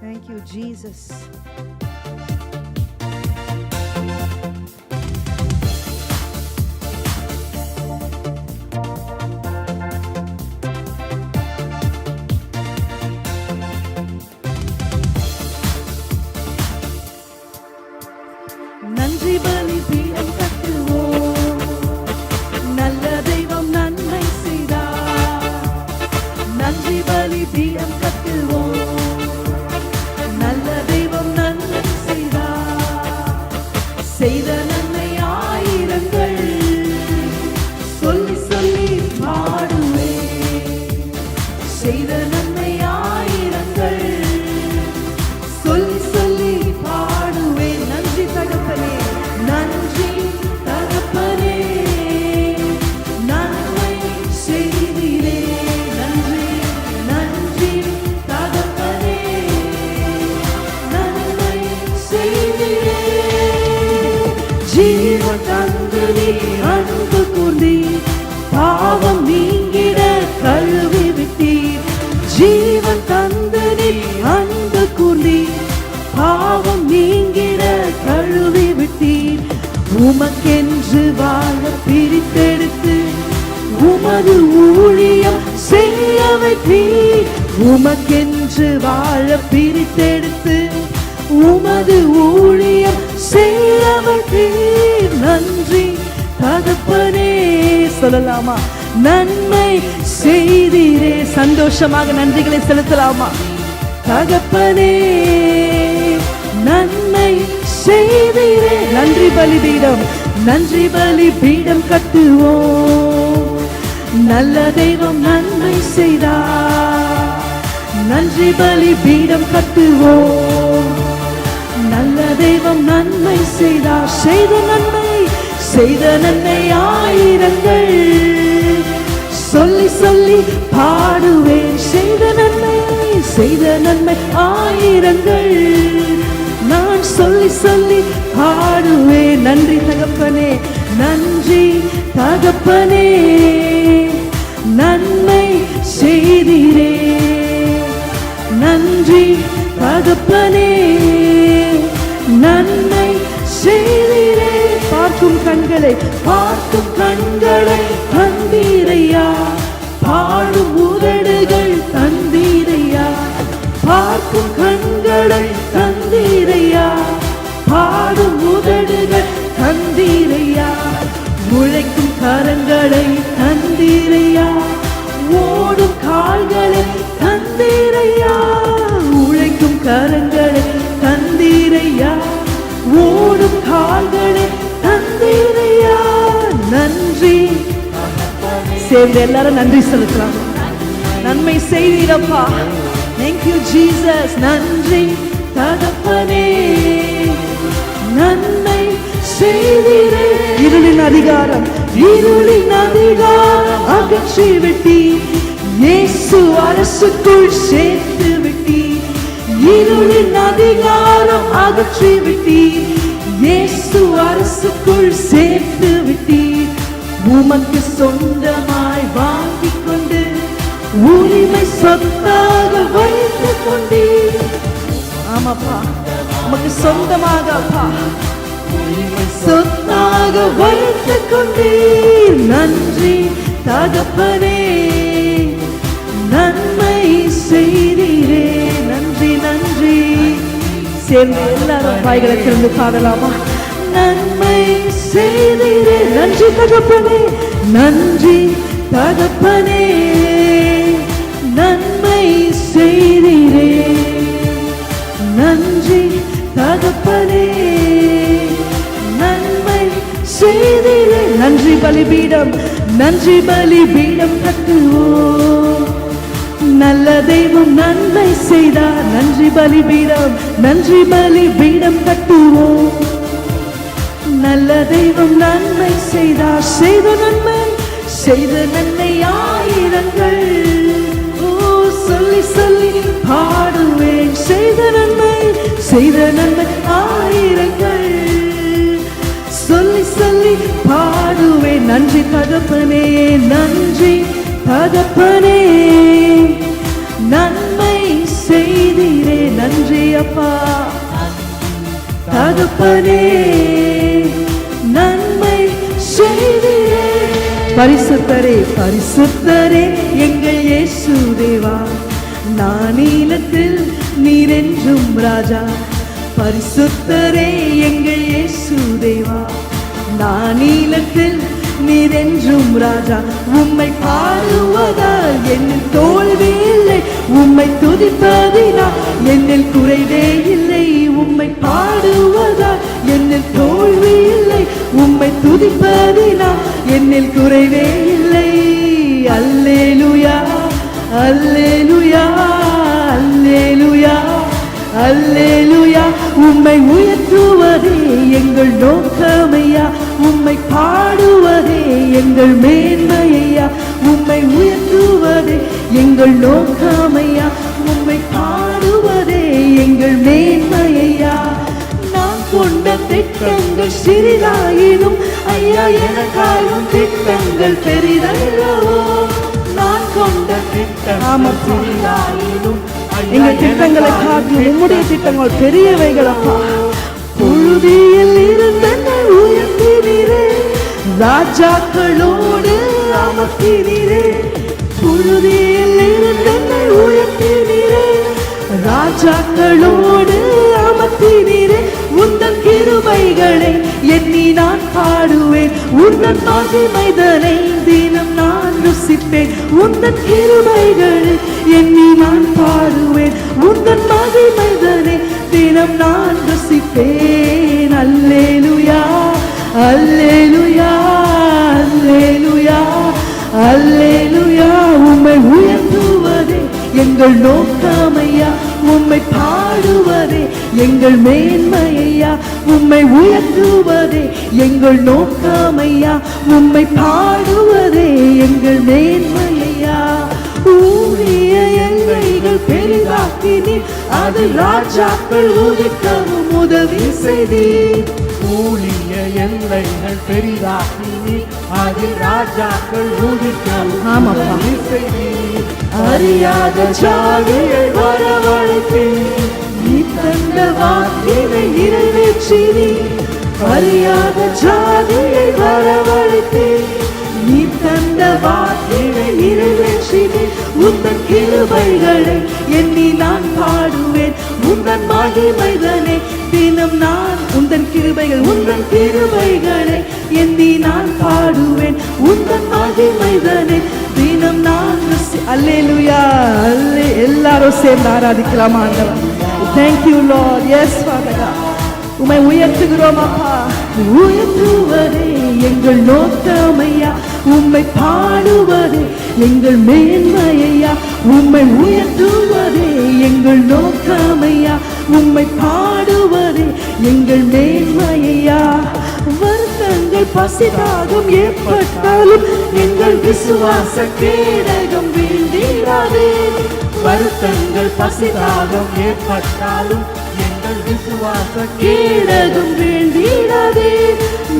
Thank you, Jesus. நன்றி பலி அன்பு கூர்ந்தீ பாவம் நீங்கிட கழுவி விட்டீர். உமக்கென்று வாழ பிரித்தெடுத்து உமது ஊழியம் செய்ய வைத்தீர். உமக்கென்று வாழ பிரித்தெடுத்து உமது ஊழியம் செய்ய வைத்தீர். நன்றி. தகப்பனே சொல்லலாமா? நன்மை செய்தீரே. சந்தோஷமாக நன்றிகளை செலுத்தலாமா? தகப்பனே நன்மை செய்தீரே நன்றி பலிபீடம் நன்றி பலிபீடம் கட்டுவோம். நல்ல தெய்வம் நன்மை செய்தா நன்றி பலிபீடம் கட்டுவோம். நல்ல தெய்வம் நன்மை செய்தா செய்த நன்மை செய்த நன்மை ஆயிரங்கள். சொல்லி சொல்லி பாடுவேன் செய்த நன்மை செய்த நன்மை ஆயிரங்கள். நான் சொல்லி சொல்லி பாடுவேன். நன்றி தகப்பனே நன்றி தகப்பனே. நன்மை செய்தீரே. நன்றி தகப்பனே. நன்மை செய்தீரே. பார்க்கும் கண்களை பார்க்கும் கண்களை கண்டீரையா. பாடும் முதல் கால்களை தந்தீரையா? ஓடும் கால்களை தந்தீரையா? உழைக்கும் கரங்களை தந்தீரையா? ஓடும் கால்களை தந்தீரையா? நன்றி. சேர்ந்து எல்லாரும் நன்றி செலுத்தலாம். நன்மை செய்தீரப்பா தேங்க்யூ ஜீசஸ் நன்றி. தகப்பனே. நன்மை செய்தீரே இருளின் அதிகாரம் இருளின் அதிகாரம் அகற்றி விட்டி இயேசு அரசுக்குள் சேர்த்து விட்டி இருளின் அதிகாரம் அகற்றி விட்டி இயேசு அரசுக்குள் சேர்த்து விட்டி உமக்கு சொந்தமாய் வாங்கிக் கொண்டு உரிமை சொத்தாக வைத்துக் கொண்டீர் ஆமாப்பா உமக்கு சொந்தமாக அப்பா. சொந்தமாக வைத்துக் கொண்டீர் நன்றி தகப்பனே. நன்மை செய்தீரே. நன்றி நன்றி. சேர்ந்து எல்லாரும் வாய்களை திறந்து பாடலாமா நன்மை செய்தீரே. நன்றி தகப்பனே. நன்றி தகப்பனே. பலிபீடம் நன்றி பலிபீடம் கட்டுவோம். நல்ல தெய்வம் நன்மை செய்தார் நன்றி பலிபீடம் நன்றி பலிபீடம் கட்டுவோம். நல்ல தெய்வம் நன்மை செய்தார் செய்த நன்மை செய்த நன்மை ஆயிரங்கள். ஓ சொல்லி சொல்லி பாடுவேன் செய்த நன்மை செய்த நன்மை ஆயிரங்கள். நன்றி. பாடுவே நன்றி தகப்பனே நன்றி தகப்பனே. நன்மை செய்தீரே நன்றி அப்பா. தகப்பனே நன்மை செய்தீரே. பரிசுத்தரே பரிசுத்தரே எங்கள் இயேசு தேவா. நானீலத்தில் நீரென்றும் ராஜா. பரிசுத்தரே எங்கள் இயேசு தேவா. நானீலத்தில் நீரென்றும் ராஜா உம்மை பாடுவதால் என்னில் தோல்வி இல்லை. உம்மை துதிப்பதினால் என்னில் குறைவே இல்லை. உம்மை பாடுவதால் என்னில் தோல்வி இல்லை. உம்மை துதிப்பதினால் என்னில் குறைவே இல்லை. அல்லேலுயா அல்லேலுயா அல்லேலுயா அல்லேலுயா. உம்மை உயர்த்துவதே எங்கள் நோக்கமையா. உம்மை பாடுவதே எங்கள் மேன்மையா உம்மை உயர்த்துவதே எங்கள் நோக்கமையா? உம்மை பாடுவதே எங்கள் மேன்மையா நான் கொண்ட திட்டங்கள் சிறிதாயினும் ஐயா எனக்காயும் திட்டங்கள் பெரிதல்லவோ? நான் கொண்ட திட்டம் சிறிதாயினும் எங்க திட்டங்களை காட்டிலும் உம்முடைய திட்டங்கள் பெரியவைகளப்பா. புழுதியில் இருந்த ராஜாக்களோடு அமர்த்தினீரே. புழுதியில் இருந்த உயர்த்தினீரே. ராஜாக்களோடு அமர்த்தினீரே. உந்தன் கிருபைகளை எண்ணி நான் பாடுவேன். உந்தன் மகிமைதனை தினம் நான் ருசிப்பேன். உந்தன் கிருபைகளை எண்ணி நான் பாடுவேன். உந்தன் மகிமைதனை தினம் நான் ருசிப்பேன். அல்லேலுயா அல்லேலுயா. எங்கள் நோக்கமையா உம்மை பாடுவதே எங்கள் மேன்மையா உம்மை உயர்த்துவதே எங்கள் நோக்கமையா உம்மை பாடுவதே எங்கள் மேன்மையா ஊழிய எல்லைகள் பெரிதாக்கினீர் அது ராஜாக்கள் உதிக்கவும் உதவி செய்தீர் ஊழிய எல்லைகள் பெரிதாக்கி அதில் ராஜாக்கள் ஊதிக்கவும் ஆமாப்பா. உதவி செய்தீர். அறியாத ஜாதியை வரவழைத்தீர் நீ தந்த வாக்கினை நிறைவேற்றினீர் அறியாத ஜாதியை வரவழைத்தீர் நீ தந்த வாக்கினை நிறைவேற்றினீர் உந்தன் கிருபைகளை எண்ணி நான் பாடுவேன். உந்தன் மகிமைகளை தினம் நான் உந்தன் கிருபைகள் உந்தன் கிருபைகளை எண்ணி நான் பாடுவேன். உந்தன் மகிமைகளை தினம் நான் ருசி- அல்லே எல்லாரும் சேர்ந்து ஆராதிக்கலாம் ஆண்டவர். தேங்க்யூ லார்ட் எஸ் ஃபாதரா உமை உயர்த்துகிறோம் அப்பா. உயர்த்துவதே எங்கள் நோக்கமையா. உம்மை பாடுவதே எங்கள் மேன்மையா உம்மை உயர்த்துவதே எங்கள் நோக்கமையா. உம்மை பாடுவதே எங்கள் மேன்மையா வருத்தங்கள் பசிதாகம் ஏற்பட்டாலும் எங்கள் விசுவாச கேடகம் வீழ்ந்திடாதே வருத்தங்கள் பசிதாகம் ஏற்பட்டாலும் எங்கள் விசுவாச கேடகம் வேண்டிடாதே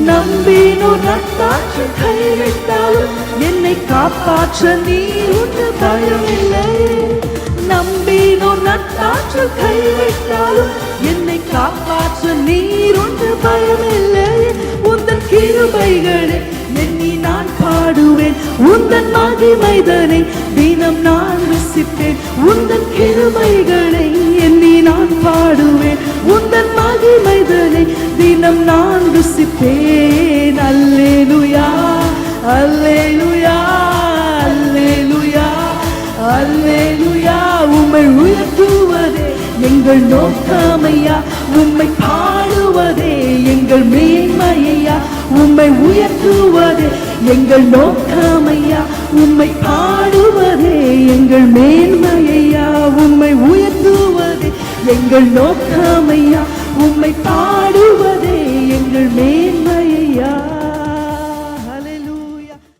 நம்பினோ நட்டாற்று கைவிட்டாலும் என்னை காப்பாற்ற நீ ஒன்று பயமில்லை. நம்பினோ நட்டாற்று கைவிட்டாலும் என்னை காப்பாற்ற நீர் ஒன்று பயம் கிருபைகளை எண்ணி நான் பாடுவேன். உந்தன் மகிமைதனை தினம் நான் ருசிப்பேன் உந்தன் கிருபைகளை எண்ணி நான் பாடுவேன். உந்தன் மகிமைதனை தினம் நான் ருசிப்பேன் அல்லேலுயா அல்லேலுயா அல்லேலுயா அல்லேலுயா. உம்மை உயர்த்துவதே எங்கள் நோக்கமையா. உம்மை பாடுவதே எங்கள் மேன்மையா. உம்மை உயர்த்துவதே எங்கள் நோக்கமையா உம்மை பாடுவதே எங்கள் மேன்மையா உம்மை உயர்த்துவதே எங்கள் நோக்கமையா உம்மை பா